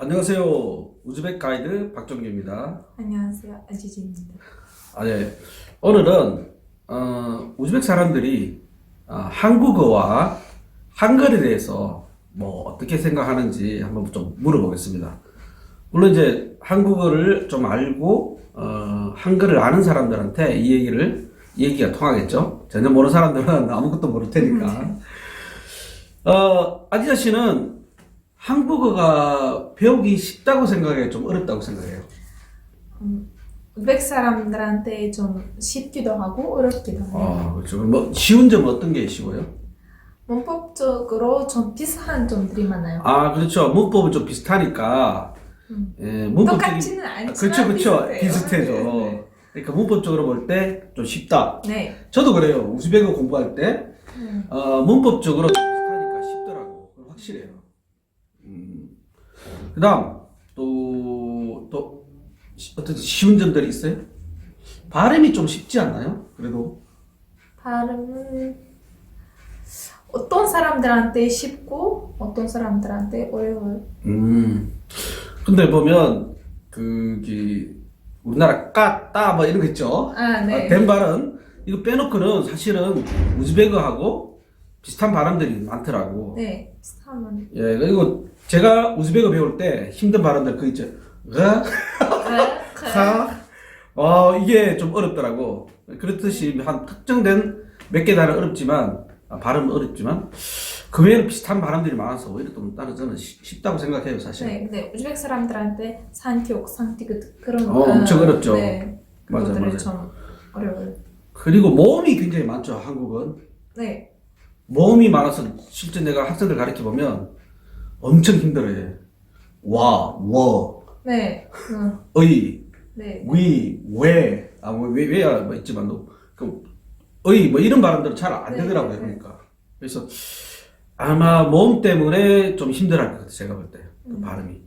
안녕하세요. 우즈벡 가이드 박정규입니다. 안녕하세요. 아지지입니다. 아, 네. 오늘은 어, 우즈벡 사람들이 어, 한국어와 한글에 대해서 뭐 어떻게 생각하는지 한번 좀 물어보겠습니다. 물론 이제 한국어를 좀 알고 어, 한글을 아는 사람들한테 이 얘기를 이 얘기가 통하겠죠. 전혀 모르는 사람들은 아무것도 모를 테니까. 어, 아지자 씨는 한국어가 배우기 쉽다고 생각해요? 좀 어렵다고 생각해요? 우백 사람들한테 좀 쉽기도 하고 어렵기도 해요. 아, 그렇죠. 뭐 쉬운 점은 어떤 게 쉬워요? 문법적으로 좀 비슷한 점들이 많아요. 아, 그렇죠. 문법은 좀 비슷하니까. 음. 예, 문법적인 똑같지는 아, 않지만 그렇죠, 그렇죠. 비슷해요. 비슷해죠. 네, 그러니까 문법적으로 볼 때 좀 쉽다. 네. 저도 그래요. 우즈베그 공부할 때 음. 어, 문법적으로 음. 그다음 또 또 어떤 쉬운 점들이 있어요? 발음이 좀 쉽지 않나요? 그래도 발음은 어떤 사람들한테 쉽고 어떤 사람들한테 어려워요. 음. 근데 보면 그기 우리나라 까따 뭐 이런 거 있죠. 아, 네. 아, 된 발음 이거 빼놓고는 사실은 우즈베그하고 비슷한 발음들이 많더라고. 네. 비슷하면 예 그리고 제가 우즈베그 배울 때 힘든 발음들 그 있죠. 가, 가, 어 이게 좀 어렵더라고. 그렇듯이 한 특정된 몇 개 단어 어렵지만 아, 발음 어렵지만 그 외에는 비슷한 발음들이 많아서 오히려 좀 따로 저는 쉽- 쉽다고 생각해요 사실. 네, 근데 우즈벡 사람들한테 산티옥, 산티그 그런 어, 엄청 어렵죠. 네, 맞아, 맞아. 좀 어려워요. 그리고 모음이 굉장히 많죠 한국은. 네, 모음이 많아서 실제 내가 학생들 가르쳐 보면 엄청 힘들어해. 와, 워, 네, 음, 의, 네, 위, 왜, 아, 뭐, 왜, 왜야, 뭐 있지만, 그, 의, 뭐 이런 발음들은 잘 안 네, 되더라고요, 네, 네. 그러니까. 그래서 아마 모음 때문에 좀 힘들어 할것 같아요, 제가 볼 때. 그 음. 발음이.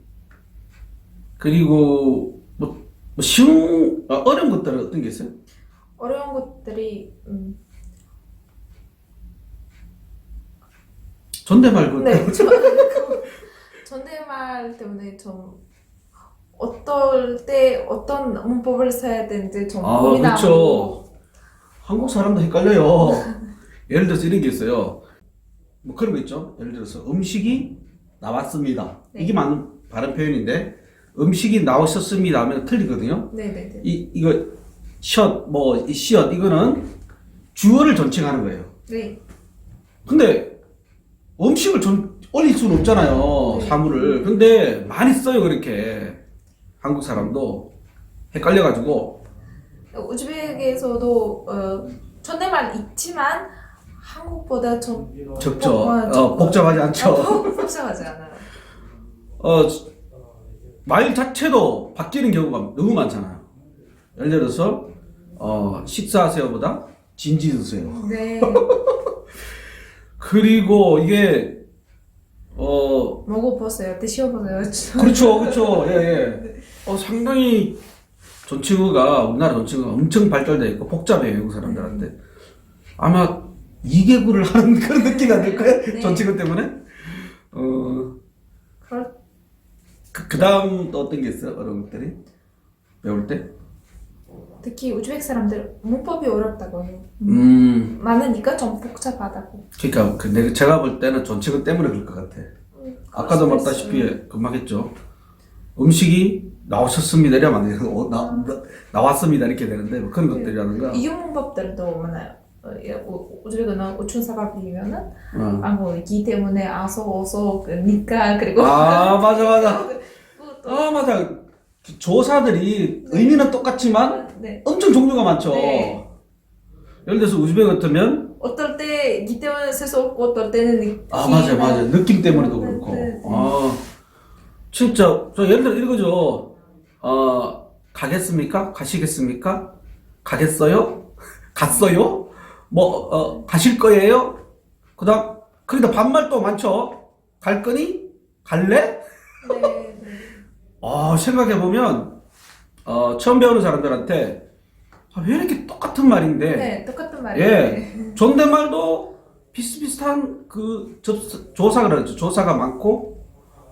그리고, 뭐, 뭐 쉬운, 아, 어려운 것들은 어떤 게 있어요? 어려운 것들이 음, 존댓말 그 네, 저, 존댓말 때문에 좀 어떨 때 어떤 문법을 써야 되는지 좀 아, 고민하고 그렇죠. 한국 사람도 헷갈려요. 예를 들어서 이런 게 있어요. 뭐 그런 거 있죠. 예를 들어서 음식이 나왔습니다. 네. 이게 맞는 발음 표현인데 음식이 나오셨습니다 하면 틀리거든요. 네, 네, 네, 이 이거 샷, 뭐이 시엇 이거는 주어를 존칭하는 거예요. 네, 근데 음식을 전 올릴 수는 없잖아요. 네. 사물을. 근데 많이 써요 그렇게 한국 사람도 헷갈려가지고 우즈벡에서도 어, 존댓말 있지만 한국보다 좀 적죠. 어, 어, 어, 좀- 복잡하지 않죠. 어, 복잡하지 않아요. 어, 말 자체도 바뀌는 경우가 너무 많잖아요. 예를 들어서, 어, 식사하세요보다 진지 드세요. 네, 그리고 이게, 어, 먹어보세요. 드셔보세요. 그렇죠, 그렇죠. 예, 예. 어, 상당히 존칭어가, 우리나라 존칭어가 엄청 발달되어 있고 복잡해요, 외국 사람들한테. 아마 2개구를 하는 그런 느낌이 안 들까요? 네. 존칭어 때문에? 어, 그럴 그, 그 다음 또 어떤 게 있어요? 어려운 것들이? 배울 때? 특히 우즈벡 사람들 문법이 어렵다고 해요. 음, 많으니까 좀 복잡하다고. 그러니까 그 내가 제가 볼 때는 존칭어 때문에 그럴 것 같아. 아까도 수도 말다시피 있어요. 금방 했죠. 음식이 나오셨습니다 이러면 안 돼요. 어, 나, 나, 나왔습니다 이렇게 되는데 뭐 그런 네. 것들이라든가. 이유 문법들도 많아요. 어, 예, 우- 우즈벡은 우춘사가 빌리면은 어. 한국이기 때문에 아서 어서 그니까 그리고 아 맞아 맞아. 아 맞아. 조사들이 의미는 똑같지만 네. 엄청 종류가 많죠. 네. 예를 들어서 우즈베 같으면 어떨 때기 때문에 쓸수 없고 어떨 때는 니- 아 맞아 맞아 느낌 때문에도 네, 그렇고. 네, 네. 아 진짜 저 예를 들어 이거죠. 어 가겠습니까? 가시겠습니까? 가겠어요? 갔어요? 뭐 어, 가실 거예요? 그다음 거기다 반말 또 많죠. 갈 거니? 갈래? 네, 네. 아 생각해 보면 어 처음 배우는 사람들한테 아, 왜 이렇게 똑같은 말인데 네, 똑같은 말이에요. 예. 존댓말도 비슷비슷한 그 접, 조사가 그러죠. 조사가 많고,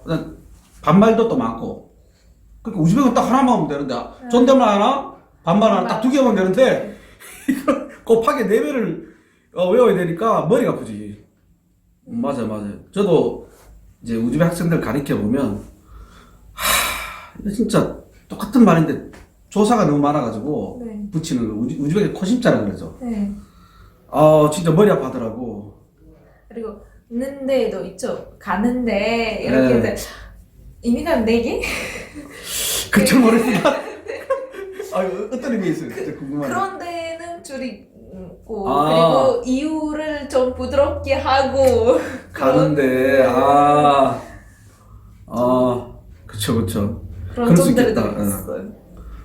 그다음 반말도 또 많고. 그러니까 우즈벡은 딱 하나만 하면 되는데 존댓말 하나, 반말 하나 딱 두 개만 되는데 곱하기 네 배를 어, 외워야 되니까 머리가 아프지. 음, 맞아요, 맞아요. 저도 이제 우즈벡 학생들 가르쳐 보면 하, 이거 진짜 똑같은 말인데 조사가 너무 많아가지고 네. 붙이는 거 우즈, 우즈벡에 코심자라 그러죠. 네. 아 진짜 머리 아파하더라고. 그리고 는데도 있죠. 가는데 이렇게 네. 해서 의미가 네 개? 그쵸 모르겠다. 아 어떤 의미 있어요? 진짜 궁금하네. 그런 데는 줄이고 아. 그리고 이유를 좀 부드럽게 하고 가는데 아, 아, 그쵸 그쵸. 그런 그럴 수 있겠다. 예. 있어요.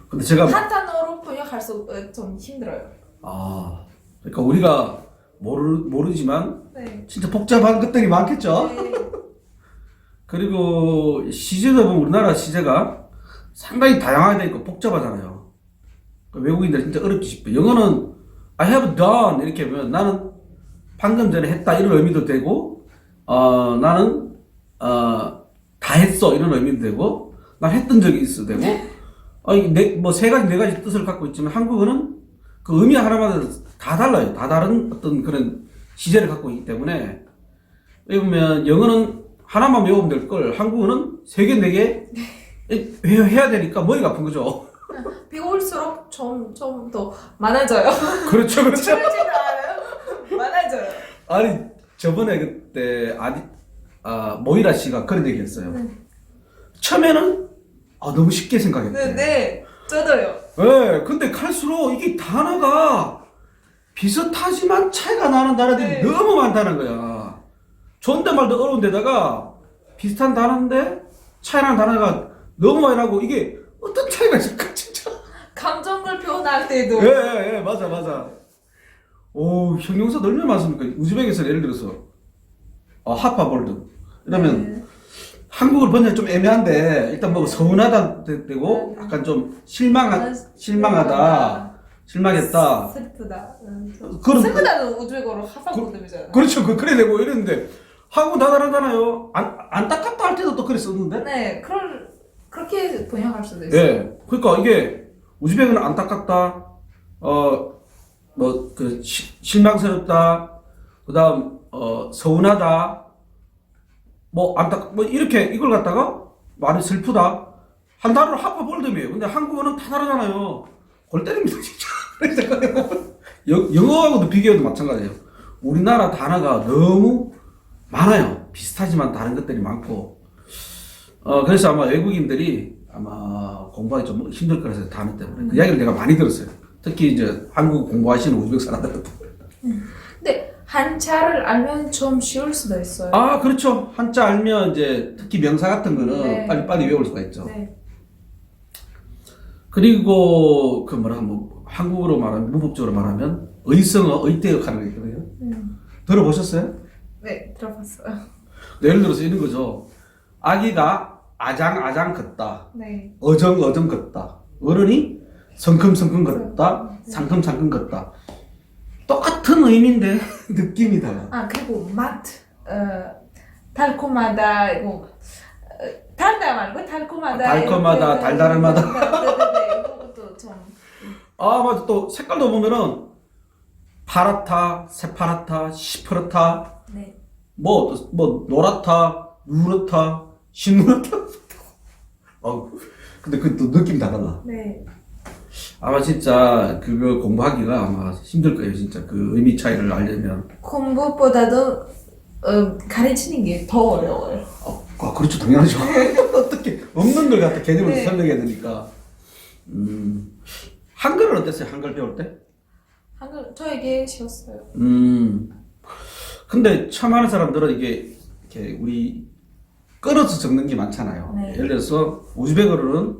근데 제가 한 단어로 번역할 수좀 힘들어요. 아, 그러니까 우리가 모르 모르지만 네. 진짜 복잡한 것들이 많겠죠. 네. 그리고 시제도 보면 우리나라 시제가 상당히 다양하게 있고 복잡하잖아요. 그 외국인들 진짜 어렵지 싶어. 영어는 I have done 이렇게 하면 나는 방금 전에 했다 이런 의미도 되고, 어 나는 어 다 했어 이런 의미도 되고, 난 했던 적이 있어 되고, 어네뭐세 가지 네 가지 뜻을 갖고 있지만 한국어는 그 의미 하나마다 다 달라요. 다 다른 어떤 그런 시제를 갖고 있기 때문에 왜냐면 영어는 하나만 외우면 될 걸 한국어는 세 개, 네 개 해야 되니까 머리가 아픈 거죠. 배울수록 점점 더 많아져요. 그렇죠, 그렇죠. 줄지도 않아요. 많아져요. 아니 저번에 그때 아디 아 모이라 씨가 그런 얘기했어요. 네. 처음에는 아, 너무 쉽게 생각했대. 네, 네. 저도요. 네, 근데 갈수록 이게 단어가 비슷하지만 차이가 나는 단어들이 네. 너무 많다는 거야. 존댓말도 어려운 데다가 비슷한 단어인데 차이 나는 단어가 너무 많이 나고 이게 어떤 차이가 있을까 진짜. 감정을 표현할 때도 예, 예, 예, 맞아, 맞아. 오, 형용사 얼마나 많습니까? 우즈벡에서 예를 들어서 어, 하파볼드 이러면 네. 한국을 번역 좀 애매한데 일단 뭐 서운하다 되고 약간 좀 실망하 실망하다. 실망했다. 슬프다. 음, 좀- 그런- 슬프다는 우즈벡어로 하사고드잖아요. 그렇죠. 그 그래 되고 이랬는데 한국 다 다르잖아요. 안 안타깝다 할 때도 또 그래 썼는데. 네, 그럴 그렇게 번역할 수도 있어 요. 예 그러니까 이게 우즈벡은 안타깝다. 어 뭐 그 실망스럽다. 그다음 어 서운하다 뭐 안타 뭐 이렇게 이걸 갖다가 많이 슬프다. 한 단어로 합해볼드이에요. 근데 한국어는 다 다르잖아요. 골 때립니다 진짜. 영어하고도 비교해도 마찬가지예요. 우리나라 단어가 너무 많아요. 비슷하지만 다른 것들이 많고. 어 그래서 아마 외국인들이 아마 공부하기 좀 힘들 거라서 단어 때문에 그 이야기를 내가 많이 들었어요. 특히 이제 한국 공부하시는 우즈벡 사람들한테 근데 한자를 알면 좀 쉬울 수도 있어요. 아 그렇죠 한자 알면 이제 특히 명사 같은 거는 네. 빨리 빨리 외울 수가 있죠 네. 그리고 그 뭐라 뭐 한국어로 말하면 문법적으로 말하면 의성어 의대역 하는 게 있거든요 음. 들어보셨어요? 네, 들어봤어요. 예를 들어서 이런 거죠 아기가 아장아장 걷다 네. 어정어정 걷다 어른이 성큼성큼 걷다 네. 상큼상큼 걷다 똑같은 의미인데 느낌이 달라 아 그리고 맛, 어, 달콤하다 이거 어, 달다 말고 달콤하다. 아, 달콤하다, 이렇게, 달달하다. 네 네네. 이것도 좀. 아 맞아 또 색깔도 보면은 파랗다 새파랗다 시퍼렇다 네. 뭐, 뭐, 노랗다, 누렇다, 신누렇다. 어, 근데 그 또 느낌 다 달라. 네. 아마 진짜 그거 공부하기가 아마 힘들 거예요, 진짜. 그 의미 차이를 알려면. 공부보다도 어, 가르치는 게 더 어려워요. 어, 아, 그렇죠. 당연하죠. 어떻게, 없는 걸 갖다 개념을 네. 설명해야 되니까. 음, 한글은 어땠어요? 한글 배울 때? 한글 저에게 쉬웠어요. 음, 근데 처음 하는 사람들은 이게, 이렇게 우리, 끌어서 적는 게 많잖아요. 네. 예를 들어서, 우즈벡어로는,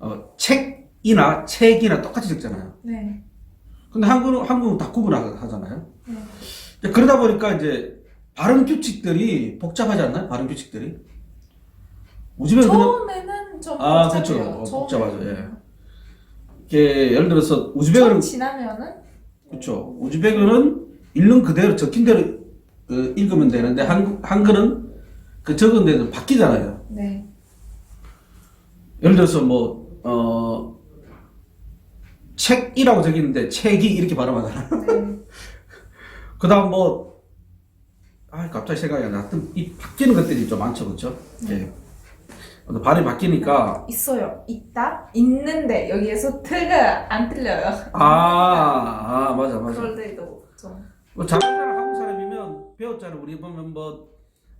어, 책 이나 책이나 똑같이 적잖아요. 네. 근데 한국은, 한국은 다 구분하잖아요. 네. 그러다 보니까 이제, 발음 규칙들이 복잡하지 않나요? 발음 규칙들이? 그냥, 처음에는 좀 아, 복잡해요. 그렇죠. 어. 복잡하죠. 예. 이게, 예를 들어서, 좀 우즈벡어는, 지나면은 그렇죠. 우즈벡어는 읽는 그대로, 적힌 대로 그, 읽으면 되는데, 한, 한글은 그 적은 데도 바뀌잖아요. 네. 예를 들어서 뭐, 어, 책이라고 적혀 있는데 책이 이렇게 발음하잖아. 네. 그 다음 뭐, 아, 갑자기 생각이 안 나. 하여튼 이 바뀌는 것들이 좀 많죠, 그죠? 예. 근데 발음이 바뀌니까, 있어요. 있다. 있는데 여기에서 트가 안 틀려요. 아, 아, 맞아, 맞아. 그럴 때도 좀. 뭐 잘하는 한국 사람이면 배웠잖아. 우리 보면 뭐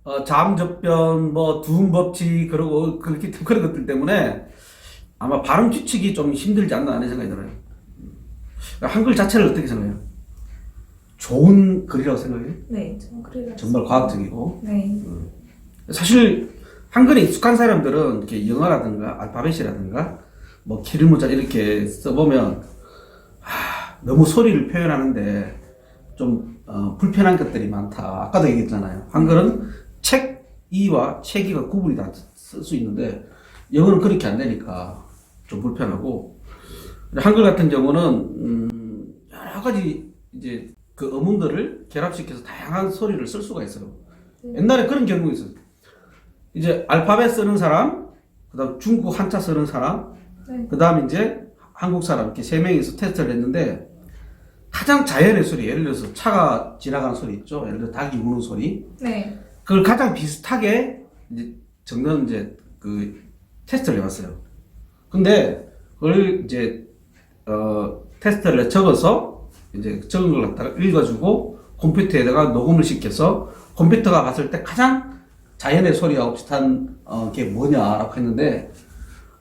어, 잠접변, 뭐 두음법칙 그러고 그렇게 그런 것들 때문에 아마 발음 규칙이 좀 힘들지 않나 하는 생각이 들어요. 한글 자체를 어떻게 생각해요? 좋은 글이라고 생각해요? 네, 좀 그래요. 정말 과학적이고 네. 사실 한글에 익숙한 사람들은 이렇게 영어라든가 알파벳이라든가 뭐 기름문자 이렇게 써보면 아, 너무 소리를 표현하는데 좀 어, 불편한 것들이 많다. 아까도 얘기했잖아요. 한글은 책 이와 책이가 구분이 다 쓸 수 있는데 영어는 그렇게 안 되니까 좀 불편하고 한글 같은 경우는 음, 여러 가지 이제 그 어문들을 결합시켜서 다양한 소리를 쓸 수가 있어요. 옛날에 그런 경우가 있어요. 이제 알파벳 쓰는 사람, 그다음 중국 한자 쓰는 사람, 네. 그다음 이제 한국 사람 이렇게 세 명이서 테스트를 했는데 가장 자연의 소리, 예를 들어서 차가 지나가는 소리 있죠. 예를 들어 닭이 우는 소리. 네. 그걸 가장 비슷하게 이제 적는 이제 그 테스트를 해봤어요. 근데 그걸 이제 어 테스트를 적어서 이제 적은 걸 갖다가 읽어주고 컴퓨터에다가 녹음을 시켜서 컴퓨터가 봤을 때 가장 자연의 소리하고 비슷한 어, 게 뭐냐라고 했는데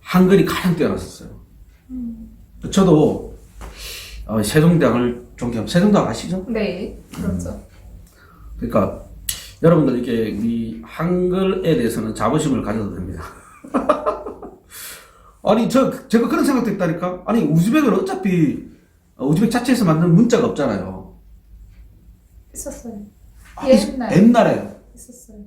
한글이 가장 뛰어났었어요. 저도 어, 세종대왕을 존경. 세종대왕 아시죠? 네. 그렇죠. 그러니까 여러분들 이렇게 우리 한글에 대해서는 자부심을 가져도 됩니다. 아니 저 제가 그런 생각도 했다니까. 아니 우즈벡은 어차피 어, 우즈벡 자체에서 만든 문자가 없잖아요. 있었어요. 아, 옛날. 옛날에 있었어요.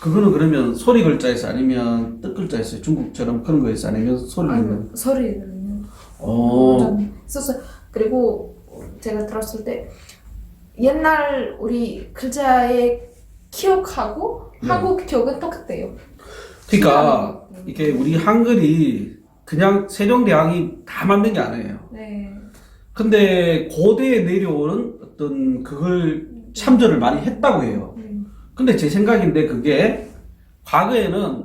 그거는 그러면 소리 글자에서 아니면 뜻 글자에서 중국처럼 그런 거에서 아니면 소리 아니, 는 소리는 어. 좀 있었어요. 그리고 제가 들었을 때 옛날 우리 글자의 기억하고 네. 한국 기억은 똑같대요. 그러니까 음. 이게 우리 한글이 그냥 세종대왕이 다 만든 게 아니에요. 네. 근데 고대에 내려오는 어떤 그걸 참조를 많이 했다고 해요. 음. 근데 제 생각인데 그게 과거에는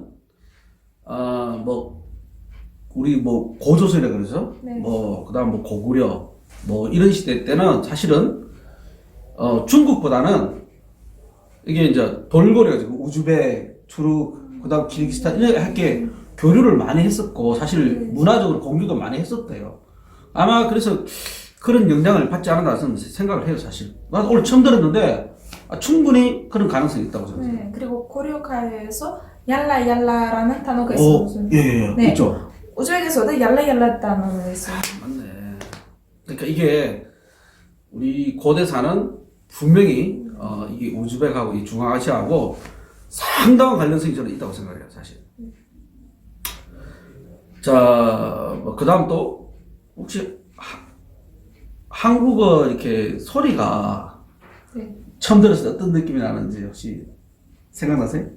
어 뭐 우리 뭐 고조선이라 그러죠. 네. 뭐 그다음 뭐 고구려 뭐 이런 시대 때는 사실은 어 중국보다는 이게 이제 돌고래가 지금 우즈벡, 투르, 그다음 키르기스탄 이렇게 교류를 많이 했었고 사실 네. 문화적으로 공유도 많이 했었대요. 아마 그래서 그런 영향을 받지 않았나 저는 생각을 해요 사실. 나 오늘 처음 들었는데 아, 충분히 그런 가능성이 있다고 생각해요. 네. 그리고 고려가에서 얄라 얄라라는 단어가 어, 있어요. 예, 예, 네. 있죠. 우즈벡에서도 얄라 얄라 단어가 있어요. 맞네. 그러니까 이게 우리 고대사는 분명히 어, 이게 우즈벡하고 이 중앙아시아하고 상당한 관련성이 저는 있다고 생각해요, 사실. 자, 뭐 그 다음 또 혹시 하- 한국어 이렇게 소리가 네. 처음 들었을 때 어떤 느낌이 나는지 혹시 생각나세요?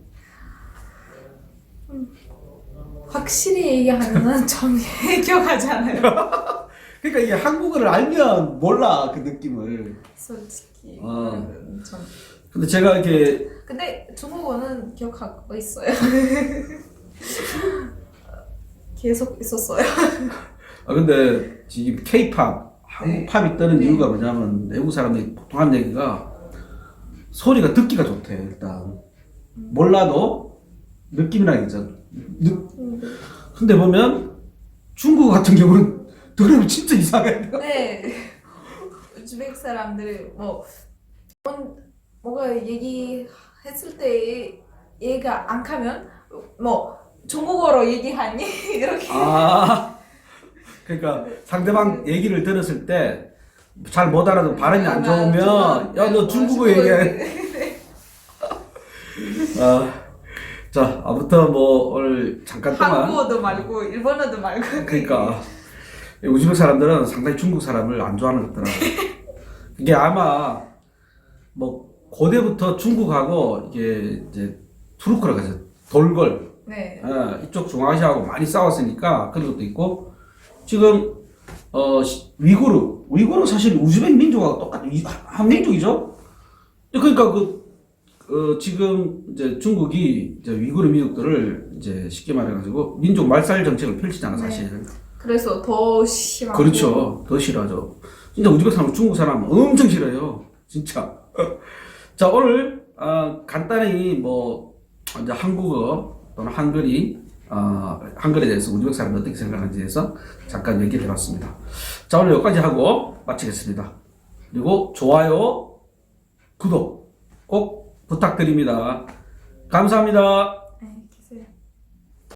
확실히 얘기하면은 좀 기억하지 않아요. 그러니까 이게 한국어를 알면 몰라 그 느낌을. 솔직히. 어. 음, 좀. 근데 제가 이렇게 근데 중국어는 기억하고 있어요. 계속 있었어요. 아 근데 지금 K-팝 한국 팝이 뜨는 네. 이유가 뭐냐면 외국 사람들이 보통 하는 얘기가 소리가 듣기가 좋대 일단 몰라도 느낌이라는 게 있잖아. 느- 근데 보면 중국 같은 경우는 들으면 진짜 이상해. 네. 우즈벡 사람들이 뭐 뭔- 뭐가 얘기했을 때 얘가 안 가면 뭐 중국어로 얘기하니? 이렇게. 아 그러니까 상대방 얘기를 들었을 때 잘 못 알아듣고 발음이 안 좋으면 야 너 중국어 얘기해. 아, 자 아무튼 뭐 오늘 잠깐 동안 한국어도 말고 일본어도 말고. 그러니까 우즈벡 사람들은 상당히 중국 사람을 안 좋아하는 것 같더라고요. 이게 아마 뭐 고대부터 중국하고 이게 이제 투르크라고 하죠. 돌골 네. 어, 이쪽 중앙아시아하고 많이 싸웠으니까 그런 것도 있고 지금 어 시- 위구르 위구르 사실 우즈벡 민족하고 똑같은 이- 한 민족이죠. 그러니까 그 어, 지금 이제 중국이 이제 위구르 민족들을 이제 쉽게 말해가지고 민족 말살 정책을 펼치잖아 사실. 그래서 더 심하고. 그렇죠. 더 싫어하죠. 진짜 우즈벡 사람, 중국 사람 엄청 싫어요. 진짜. 자, 오늘, 어, 간단히 뭐, 이제 한국어 또는 한글이, 어, 한글에 대해서 우즈벡 사람이 어떻게 생각하는지에 대해서 잠깐 얘기를 해봤습니다. 자, 오늘 여기까지 하고 마치겠습니다. 그리고 좋아요, 구독 꼭 부탁드립니다. 감사합니다.